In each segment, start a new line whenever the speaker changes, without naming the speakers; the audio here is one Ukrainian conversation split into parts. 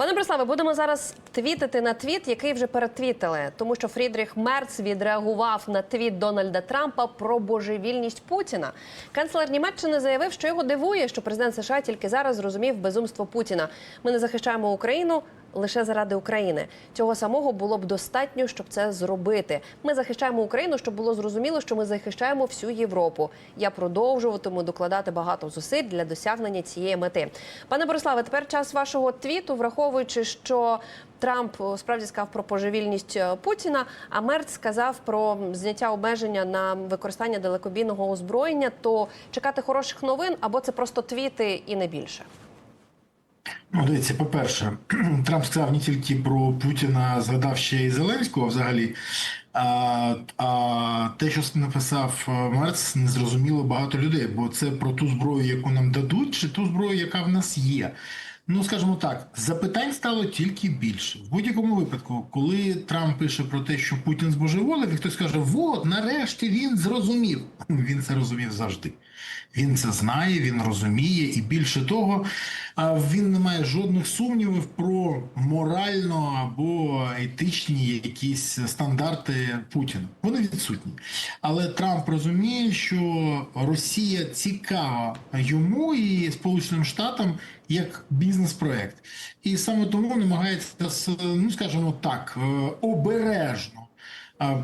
Пане Бориславе, будемо зараз твітити на твіт, який вже перетвітили, тому що Фрідріх Мерц відреагував на твіт Дональда Трампа про божевільність Путіна. Канцлер Німеччини заявив, що його дивує, що президент США тільки зараз зрозумів безумство Путіна. Ми не захищаємо Україну. Лише заради України цього самого було б достатньо, щоб це зробити. Ми захищаємо Україну, щоб було зрозуміло, що ми захищаємо всю Європу. Я продовжуватиму докладати багато зусиль для досягнення цієї мети. Пане Бориславе, тепер час вашого твіту, враховуючи, що Трамп справді сказав про поживільність е, Путіна, а Мерц сказав про зняття обмеження на використання далекобійного озброєння. То чекати хороших новин або це просто твіти і не більше.
Ну, дивіться, по-перше, Трамп сказав не тільки про Путіна, згадав ще й Зеленського взагалі. А, а те, що написав е, Мерц, не зрозуміло багато людей, бо це про ту зброю, яку нам дадуть, чи ту зброю, яка в нас є. Ну, скажімо так, запитань стало тільки більше. В будь-якому випадку, коли Трамп пише про те, що Путін збожеволив, і хтось каже, от, нарешті він зрозумів. Він це розумів завжди. Він це знає, він розуміє, і більше того, а, він не має жодних сумнівів про морально або етичні якісь стандарти Путіна. Вони відсутні. Але Трамп розуміє, що Росія цікава йому і Сполученим Штатам як бізнес-проект, і саме тому намагається ну скажімо так, е, обережно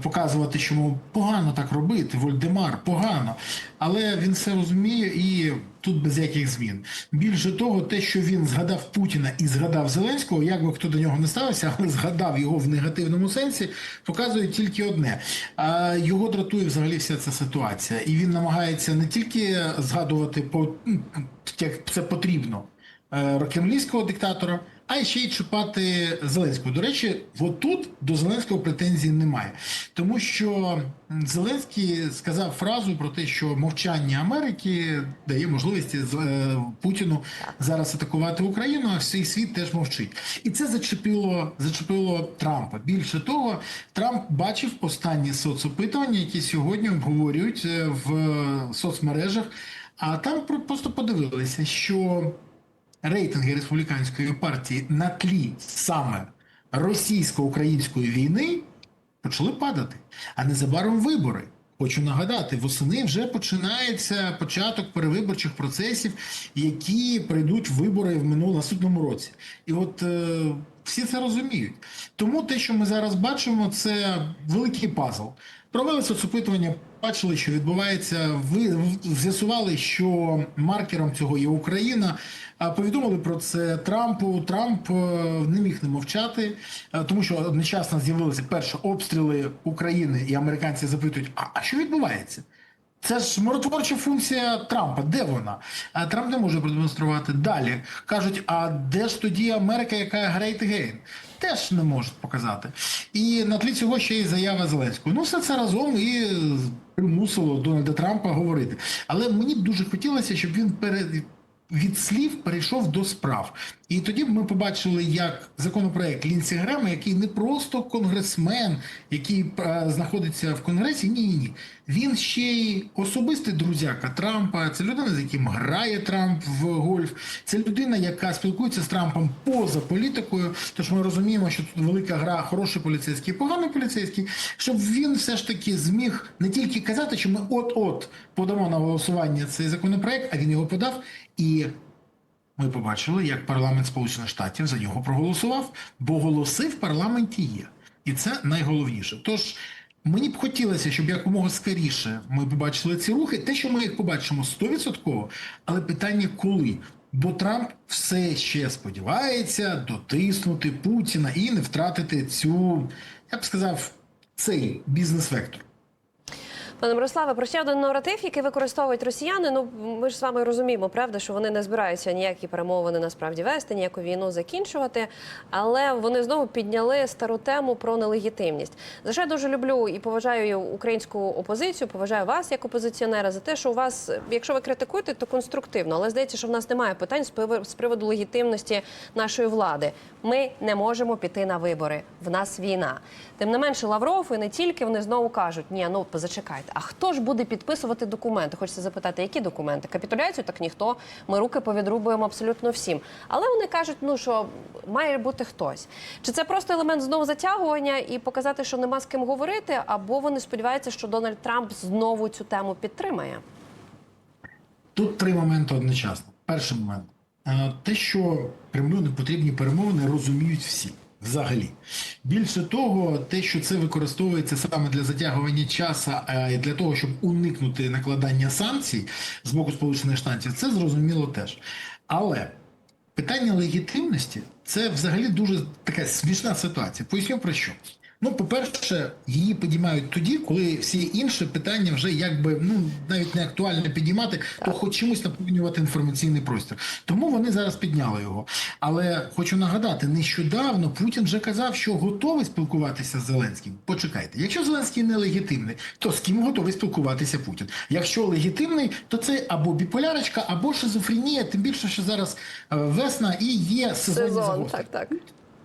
показувати, мов, погано так робити, Вольдемар, погано. Але він все розуміє і тут без яких змін. Більше того, те, що він згадав Путіна і згадав Зеленського, як би хто до нього не ставився, але згадав його в негативному сенсі, показує тільки одне. Його дратує взагалі вся ця ситуація. І він намагається не тільки згадувати по ну, як це потрібно кремлівського диктатора, а ще й чіпати Зеленського. До речі, от тут до Зеленського претензій немає, тому що Зеленський сказав фразу про те, що мовчання Америки дає можливість е, Путіну зараз атакувати Україну, а всій світ теж мовчить. І це зачепило, зачепило Трампа. Більше того, Трамп бачив останні соцопитування, які сьогодні обговорюють е, в соцмережах. А там про- просто подивилися, що рейтинги республіканської партії на тлі саме російсько-української війни почали падати, а незабаром вибори. Хочу нагадати, восени вже починається початок перевиборчих процесів, які прийдуть вибори в минулому наступному році. І от е, всі це розуміють. Тому те, що ми зараз бачимо, це великий пазл. Провели соцопитування, бачили, що відбувається. Ви з'ясували, що маркером цього є Україна. Повідомили про це Трампу. Трамп е, не міг не мовчати, е, тому що одночасно з'явилися перші обстріли України, і американці запитують: а, а що відбувається? Це ж миротворча функція Трампа. Де вона? Трамп не може продемонструвати далі. Кажуть, а де ж тоді Америка, яка great again? Теж не можуть показати. І на тлі цього ще й заява Зеленського. Ну, все це разом і примусило Дональда Трампа говорити. Але мені б дуже хотілося, щоб він перед. Від слів перейшов до справ, і тоді б ми побачили, як законопроект Лінсі Грема, який не просто конгресмен, який е, знаходиться в конгресі. Ні, ні, ні. Він ще й особистий друзяка Трампа. Це людина, з яким грає Трамп в гольф. Це людина, яка спілкується з Трампом поза політикою. Тож ми розуміємо, що тут велика гра хороший поліцейський, поганий поліцейський, щоб він все ж таки зміг не тільки казати, що ми от-от подамо на голосування цей законопроект, а він його подав і. Ми побачили, як парламент Сполучених Штатів за нього проголосував, бо голоси в парламенті є, і це найголовніше. Тож мені б хотілося, щоб якомога скоріше ми побачили ці рухи. Те, що ми їх побачимо 100%, але питання коли. Бо Трамп все ще сподівається дотиснути Путіна і не втратити цю, я б сказав, цей бізнес-вектор.
Пане Мирославе, про ще один наратив, який використовують росіяни. Ну ми ж з вами розуміємо, правда, що вони не збираються ніякі перемовини насправді вести, ніяку війну закінчувати. Але вони знову підняли стару тему про нелегітимність. За що я дуже люблю і поважаю українську опозицію, поважаю вас як опозиціонера за те, що у вас, якщо ви критикуєте, то конструктивно. Але здається, що в нас немає питань з приводу легітимності нашої влади. Ми не можемо піти на вибори. В нас війна. Тим не менше, Лавров і не тільки вони знову кажуть: ні, ну зачекайте. А хто ж буде підписувати документи? Хочеться запитати, які документи? Капітуляцію так ніхто. Ми руки повідрубуємо абсолютно всім. Але вони кажуть, ну що має бути хтось. Чи це просто елемент знову затягування і показати, що нема з ким говорити, або вони сподіваються, що Дональд Трамп знову цю тему підтримає?
Тут три моменти одночасно. Перший момент. Е, Те, що Кремлю не потрібні перемовини, розуміють всі. Взагалі. Більше того, те, що це використовується саме для затягування часу е, і для того, щоб уникнути накладання санкцій з боку Сполучених Штатів, це зрозуміло теж. Але питання легітимності це взагалі дуже така смішна ситуація. Поясню про що. Ну, по-перше, її підіймають тоді, коли всі інші питання вже якби ну навіть не актуально підіймати, то хоч чимось наповнювати інформаційний простір. Тому вони зараз підняли його. Але хочу нагадати, нещодавно Путін вже казав, що готовий спілкуватися з Зеленським. Почекайте, якщо Зеленський не легітимний, то з ким готовий спілкуватися Путін? Якщо легітимний, то це або біполярочка, або шизофренія, тим більше, що зараз е, весна і є сезонні
Сезон, так, так.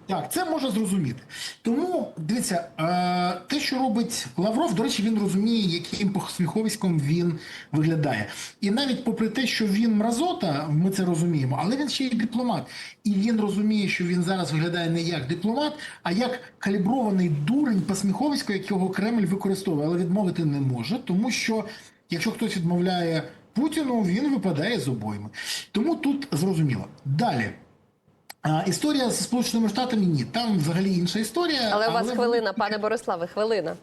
Так, це можна зрозуміти. Тому дивіться, е, те, що робить Лавров, до речі, він розуміє, яким посміховиськом він виглядає. І навіть попри те, що він мразота, ми це розуміємо, але він ще й дипломат. І він розуміє, що він зараз виглядає не як дипломат, а як калібрований дурень посміховисько, якого Кремль використовує, але відмовити не може, тому що якщо хтось відмовляє Путіну, він випадає з обойми. Тому тут зрозуміло. Далі. А, історія з Сполученими Штатами ні, там взагалі інша історія.
Але у вас
вони-
хвилина, пане Бориславе, хвилина.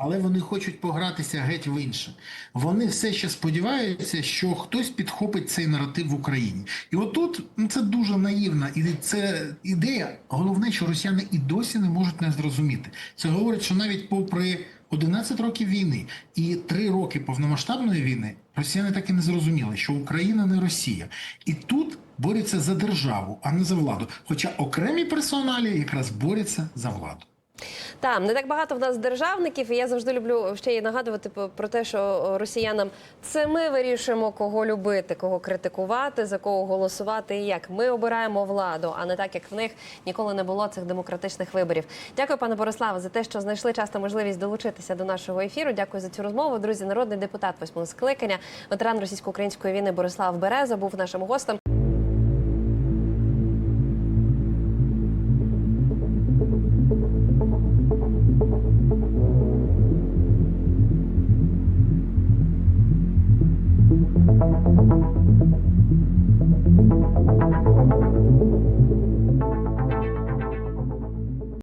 але вони хочуть погратися геть в інше. Вони все ще сподіваються, що хтось підхопить цей наратив в Україні. І отут ну, це дуже наївна і це ідея. Головне, що росіяни і досі не можуть не зрозуміти. Це говорить, що навіть попри 11 років війни і 3 роки повномасштабної війни росіяни так і не зрозуміли, що Україна не Росія. І тут борються за державу, а не за владу. Хоча окремі персоналі якраз борються за владу.
Там не так багато в нас державників, і я завжди люблю ще й нагадувати про те, що росіянам це ми вирішуємо, кого любити, кого критикувати, за кого голосувати і як. Ми обираємо владу, а не так, як в них ніколи не було цих демократичних виборів. Дякую, пане Бориславе, за те, що знайшли час та можливість долучитися до нашого ефіру. Дякую за цю розмову. Друзі, народний депутат восьмого скликання, ветеран російсько-української війни Борислав Береза був нашим гостем.